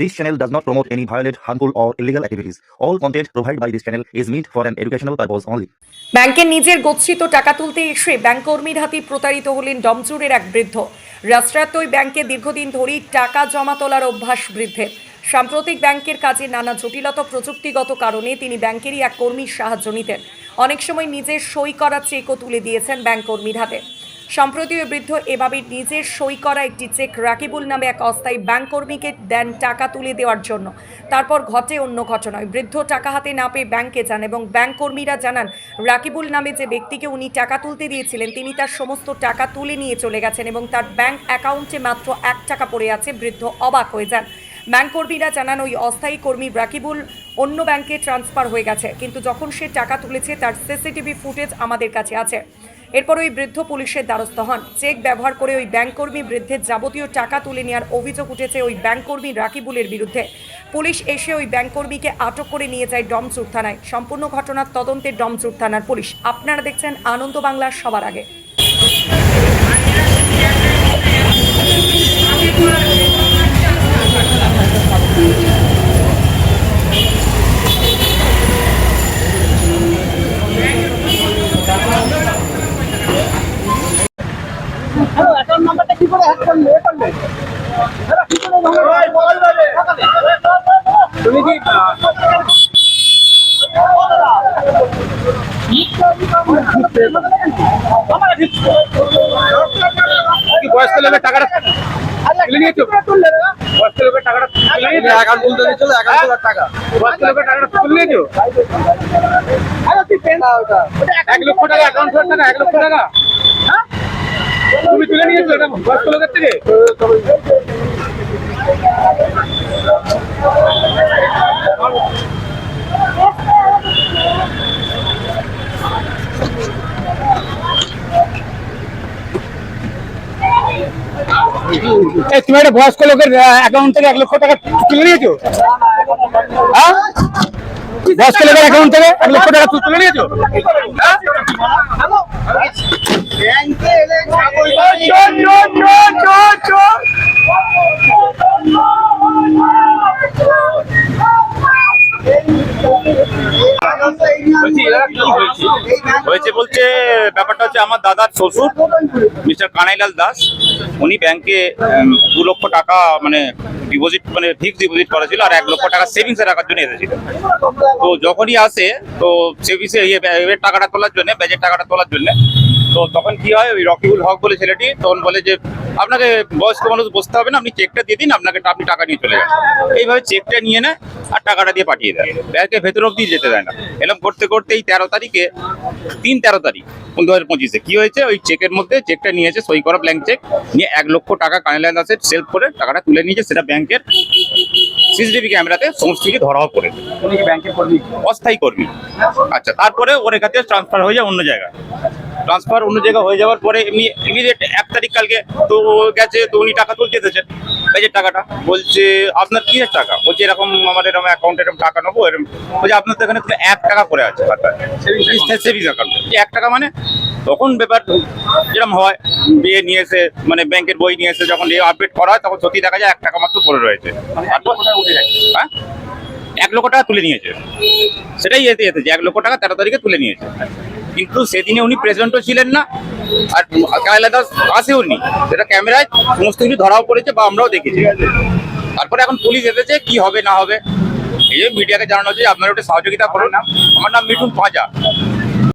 This channel does not promote any violent, harmful, or illegal activities. All content provided by this channel is meant for an educational purpose only. ব্যাংকের নিজের গচ্ছিত টাকা তুলতে এসে bank কর্মীর হাতে প্রতারিত হলেন ডমচুরের এক বৃদ্ধ রাষ্ট্রায়ত্ত ওই ব্যাংকে দীর্ঘদিন ধরেই টাকা জমা তোলার অভ্যাস বৃদ্ধের সাম্প্রতিক ব্যাংকের কাজে নানা জটিলতা প্রযুক্তিগত কারণে তিনি ব্যাংকেরই এক কর্মীর সাহায্য নিতেন অনেক সময় নিজের সই করা চেকও তুলে দিয়েছেন ব্যাংক কর্মীর হাতে সম্প্রতি ওই বৃদ্ধ এভাবে নিজের সই করা একটি চেক রাকিবুল নামে এক অস্থায়ী ব্যাংক কর্মীকে দেন টাকা তুলে দেওয়ার জন্য। তারপর ঘটে অন্য ঘটনা ওই বৃদ্ধ টাকা হাতে না পেয়ে ব্যাংকে যান এবং ব্যাংক কর্মীরা জানান, রাকিবুল নামে যে ব্যক্তিকে উনি টাকা তুলতে দিয়েছিলেন, তিনি তার সমস্ত টাকা তুলে নিয়ে চলে গেছেন এবং তার ব্যাংক অ্যাকাউন্টে মাত্র এক টাকা পড়ে আছে। বৃদ্ধ অবাক হয়ে যান। ব্যাংক কর্মীরা জানান, ওই অস্থায়ী কর্মী রাকিবুল অন্য ব্যাংকে ট্রান্সফার হয়ে গেছে, কিন্তু যখন সে টাকা তুলেছে, তার সিসিটিভি ফুটেজ আমাদের কাছে আছে। এরপর ওই বৃদ্ধ পুলিশের দ্বারস্থ হন। চেক ব্যবহার করে ওই ব্যাংক কর্মী বৃদ্ধের যাবতীয় টাকা তুলে নেওয়ার অভিযোগ উঠেছে ওই ব্যাংক কর্মী রাকিবুলের বিরুদ্ধে। পুলিশ এসে ওই ব্যাংক কর্মীকে আটক করে নিয়ে যায় ডমচুর থানায়। সম্পূর্ণ ঘটনার তদন্তে ডমচুর থানার পুলিশ। আপনারা দেখছেন আনন্দ বাংলার সবার আগে। করে হ্যাক করলে এ করলে? এরা কি করে তুমি কি কি বয়স্ক লোকের টাকাটা তুলে নিয়েছো? বয়স্ক লোকের টাকাটা তুলে নিয়েছো? অ্যাকাউন্ট তুলতে দিয়েছিল অ্যাকাউন্ট তোলার টাকা বয়স্ক লোকের টাকাটা তুলে নিয়েছো? এক লক্ষ টাকা অ্যাকাউন্ট টাকা এক লক্ষ টাকা। হ্যাঁ? তুমি তুলে নিয়েছো এটা থেকে? তুমি একটা বয়স্ক লোকের অ্যাকাউন্ট থেকে এক লক্ষ টাকা তুলে নিয়েছো? হ্যাঁ? বয়স্ক লোকের অ্যাকাউন্ট থেকে এক লক্ষ টাকা তুলে নিয়েছো? হ্যাঁ? ব্যাংকে এলে হয়েছে বলছে ব্যাপারটা হচ্ছে আমার দাদার শ্বশুর, মিস্টার কানাইলাল দাস, উনি ব্যাংকে দু লক্ষ টাকা মানে ডিপোজিট মানে ফিক্স ডিপোজিট করা ছিল আর এক লক্ষ টাকা সেভিংসে রাখার জন্য এসেছিল। তো যখনই আসে, তো সেভিংসে ইয়ে টাকাটা তোলার জন্য, ব্যাজের টাকাটা তোলার জন্য তো তখন কি হয় ওই রকিবুল হক বলে ছেলেটি তখন বলে যে আপনাকে বয়স্ক মানুষ বসতে হবে না আপনি চেকটা দিয়ে দিন আপনাকে আপনি টাকা নিয়ে চলে যান। এইভাবে চেকটা নিয়ে নেয় আর টাকাটা দিয়ে পাঠিয়ে দেয়। ব্যাংকের ভেতর অব্দি যেতে দেয় না। এরকম করতে করতে এই তেরো তারিখে তিন তেরো তারিখ দু হাজার পঁচিশে কি হয়েছে? ওই চেকের মধ্যে চেকটা নিয়েছে সই করা ব্ল্যাঙ্ক চেক নিয়ে এক লক্ষ টাকা কানাইলাল দাসের সেলফ করে টাকাটা তুলে নিয়েছে সেটা ব্যাংকের সিসিটিভি ক্যামেরাতে সমস্ত কিছু ধরাও পড়েছে উনি কি ব্যাংকের কর্মী? অস্থায়ী কর্মী। আচ্ছা তারপরে ওর কাছে ট্রান্সফার হয়ে যায় অন্য জায়গায়। ট্রান্সফার অন্য জায়গায় হয়ে যাওয়ার পরে এমনি ইমিডিয়েট এক তারিখ কালকে তো গেছে তো উনি টাকা তুলতে এসেছেন। ব্যাজের টাকাটা বলছে আপনার কি টাকা? বলছে এরকম আমার এরকম অ্যাকাউন্টে এরকম টাকা নেব এরকম বলছে আপনার তো এখানে এক টাকা করে আছে সেভিংস অ্যাকাউন্ট এক টাকা মানে? তখন ব্যাপার যেরকম হয় বিয়ে নিয়ে এসে মানে ব্যাংকের বই নিয়ে এসে যখন আপডেট করা হয় তখন সত্যি দেখা যায় এক টাকা মাত্র পড়ে রয়েছে। যায় হ্যাঁ? এক লক্ষ টাকা তুলে নিয়েছে। সেটাই এতে যে এক লক্ষ টাকা তেরো তারিখে তুলে নিয়েছে। কিন্তু সেদিনে উনি প্রেসিডেন্টও ছিলেন না, আর কায়লা দাস আসেও নি সেটা ক্যামেরায় সমস্ত কিছু ধরাও পড়েছে বা আমরাও দেখেছি। তারপরে এখন পুলিশ এসেছে, কি হবে না হবে, এই যে মিডিয়াকে জানানো হচ্ছে আপনারা একটু সহযোগিতা করুন। আমার নাম মিঠুন পাঁজা।